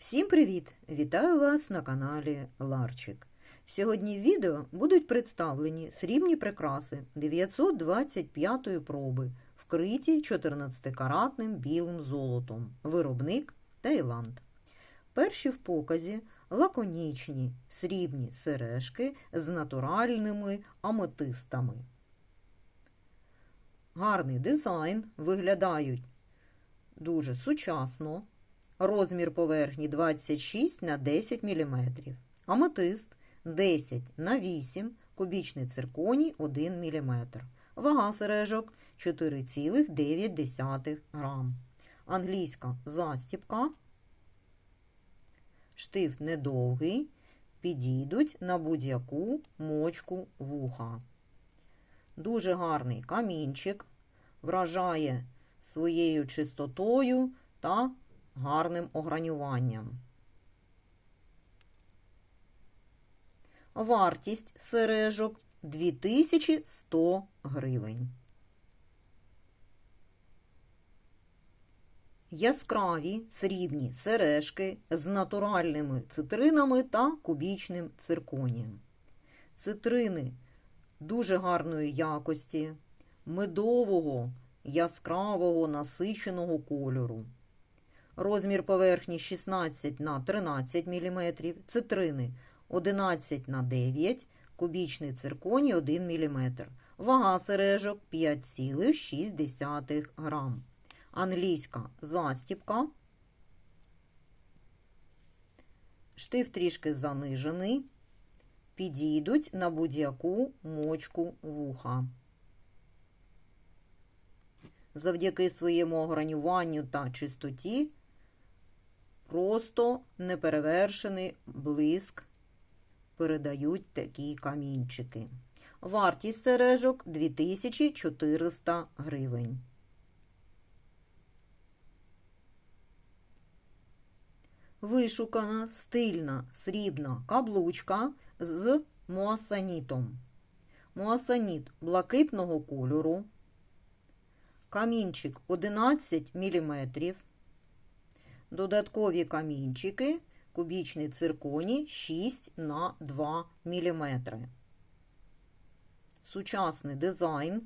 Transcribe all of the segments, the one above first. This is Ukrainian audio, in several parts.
Всім привіт! Вітаю вас на каналі Ларчик. Сьогодні в відео будуть представлені срібні прикраси 925 проби, вкриті 14-каратним білим золотом. Виробник Таїланд. Перші в показі лаконічні срібні сережки з натуральними аметистами. Гарний дизайн, виглядають дуже сучасно. Розмір поверхні 26 на 10 мм. Аметист 10 на 8, кубічний цирконій 1 мм. Вага сережок 4,9 грам. Англійська застіпка. Штифт недовгий. Підійдуть на будь-яку мочку вуха. Дуже гарний камінчик. Вражає своєю чистотою та гарним огранюванням. Вартість сережок 2100 гривень. Яскраві срібні сережки з натуральними цитринами та кубічним цирконієм. Цитрини дуже гарної якості, медового, яскравого насиченого кольору. Розмір поверхні 16 на 13 мм, цитрини 11 на 9 кубічний цирконій 1 мм. Вага сережок 5,6 грам. Англійська застіпка. Штиф трішки занижений. Підійдуть на будь-яку мочку вуха. Завдяки своєму огранюванню та чистоті просто неперевершений блиск передають такі камінчики. Вартість сережок 2400 гривень. Вишукана стильна срібна каблучка з муасанітом. Муасаніт блакитного кольору. Камінчик 11 мм. Додаткові камінчики, кубічний цирконій 6 на 2 мм. Сучасний дизайн.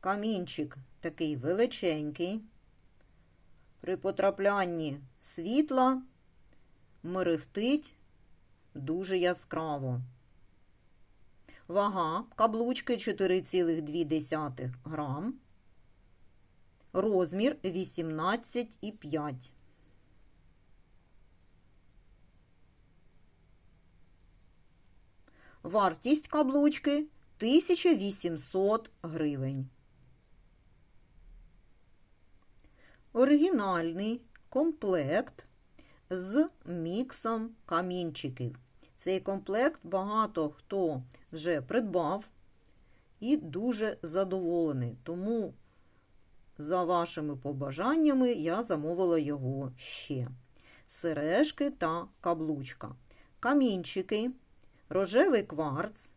Камінчик такий величенький. При потраплянні світла мерехтить дуже яскраво. Вага каблучки 4,2 грам. Розмір 18,5. Вартість каблучки 1800 гривень. Оригінальний комплект з міксом камінчиків. Цей комплект багато хто вже придбав і дуже задоволений. Тому, за вашими побажаннями, я замовила його ще. Сережки та каблучка. Камінчики, рожевий кварц,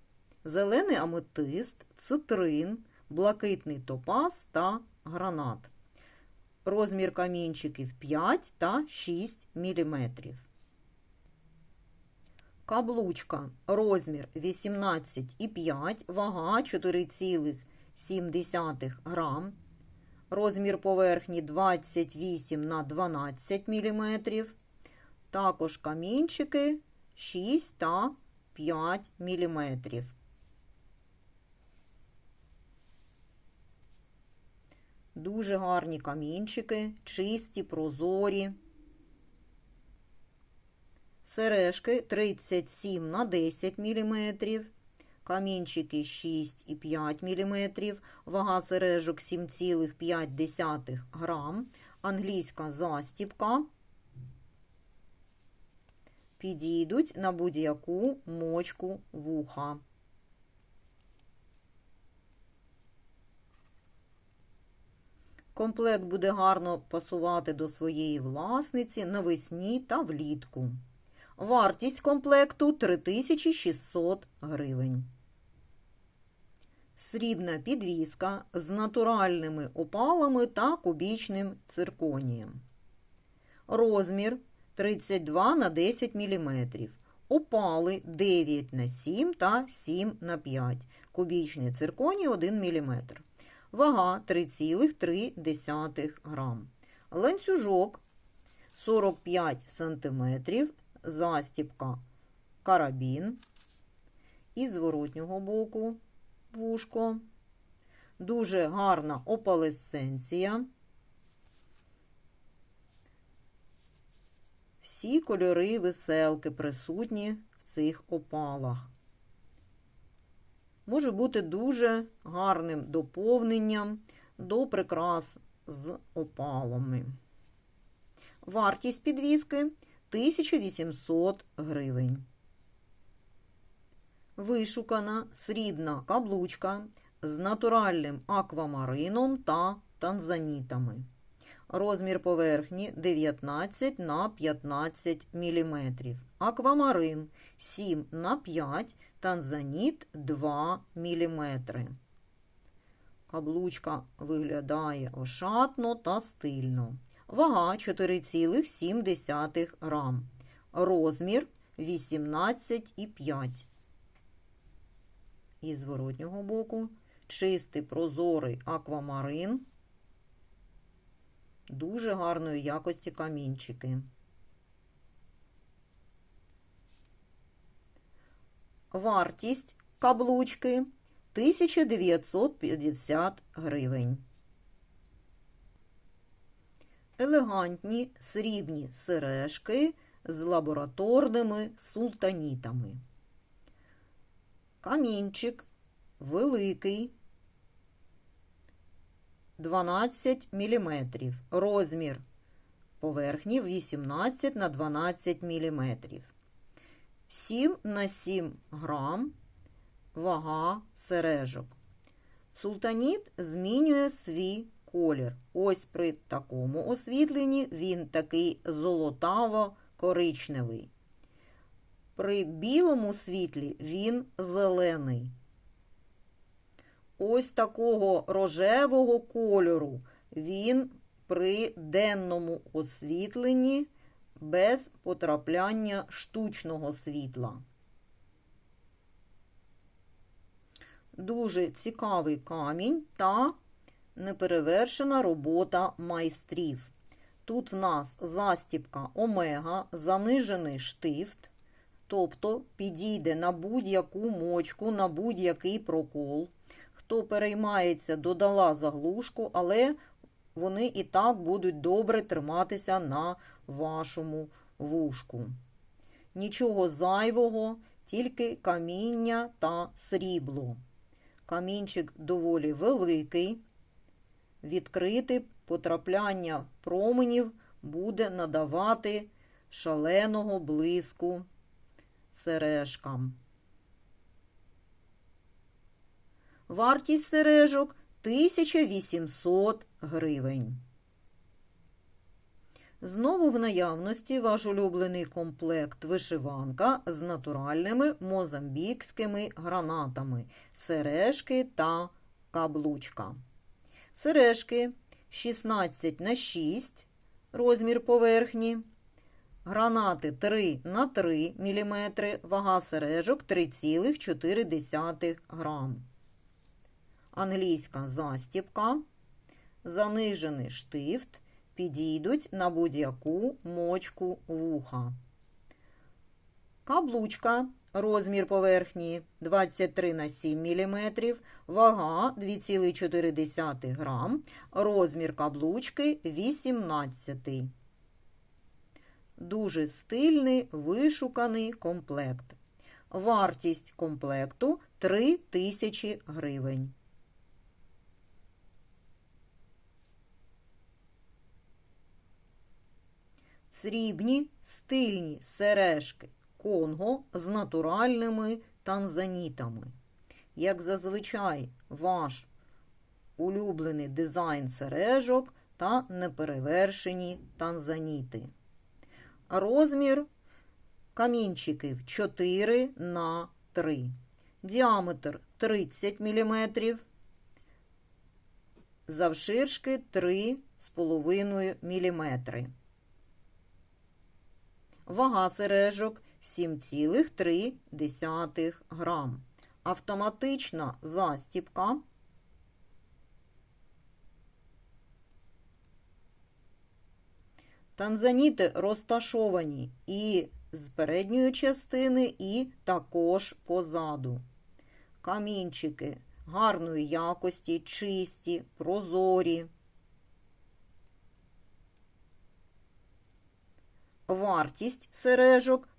зелений аметист, цитрин, блакитний топаз та гранат. Розмір камінчиків 5 та 6 мм. Каблучка розмір 18,5, вага 4,7 грам. Розмір поверхні 28 на 12 мм. Також камінчики 6 та 5 мм. Дуже гарні камінчики, чисті, прозорі. Сережки 37 на 10 мм, камінчики 6,5 мм, вага сережок 7,5 грам, англійська застіпка. Підійдуть на будь-яку мочку вуха. Комплект буде гарно пасувати до своєї власниці навесні та влітку. Вартість комплекту 3600 гривень. Срібна підвіска з натуральними опалами та кубічним цирконієм. Розмір 32 на 10 мм. Опали 9 на 7 та 7 на 5. Кубічний цирконій 1 мм. Вага 3,3 грам. Ланцюжок 45 см. Застіпка карабін. І зворотнього боку вушко. Дуже гарна опалесценція. Всі кольори веселки присутні в цих опалах. Може бути дуже гарним доповненням до прикрас з опалами. Вартість підвіски 1800 гривень. Вишукана срібна каблучка з натуральним аквамарином та танзанітами. Розмір поверхні 19 на 15 мм. Аквамарин 7 на 5, танзаніт 2 мм. Каблучка виглядає ошатно та стильно. Вага 4,7 грам. Розмір 18,5. І з зворотнього боку чистий прозорий аквамарин. Дуже гарної якості камінчики. Вартість каблучки 1950 гривень. Елегантні срібні сережки з лабораторними султанітами. Камінчик великий 12 мм. Розмір поверхні 18 на 12 мм. 7 на 7 грам вага сережок. Султаніт змінює свій колір. Ось при такому освітленні він такий золотаво-коричневий. При білому світлі він зелений. Ось такого рожевого кольору він при денному освітленні без потрапляння штучного світла. Дуже цікавий камінь та неперевершена робота майстрів. Тут в нас застіпка омега, занижений штифт, тобто підійде на будь-яку мочку, на будь-який прокол. Хто переймається, додала заглушку, але вони і так будуть добре триматися на вашому вушку. Нічого зайвого, тільки каміння та срібло. Камінчик доволі великий, відкритий потрапляння променів буде надавати шаленого блиску сережкам. Вартість сережок 1800 гривень. Знову в наявності ваш улюблений комплект вишиванка з натуральними мозамбікськими гранатами, сережки та каблучка. Сережки 16 на 6 розмір поверхні. Гранати 3 на 3 мм, вага сережок 3,4 грам. Англійська застіпка, занижений штифт підійдуть на будь-яку мочку вуха. Каблучка, розмір поверхні 23 на 7 мм, вага 2,4 грам, розмір каблучки 18. Дуже стильний вишуканий комплект. Вартість комплекту 3000 гривень. Срібні стильні сережки Конго з натуральними танзанітами. Як зазвичай, ваш улюблений дизайн сережок та неперевершені танзаніти. Розмір камінчиків 4 на 3. Діаметр 30 мм. Завширшки 3,5 мм. Вага сережок 7,3 грам. Автоматична застіпка. Танзаніти розташовані і з передньої частини, і також позаду. Камінчики гарної якості, чисті, прозорі. Вартість сережок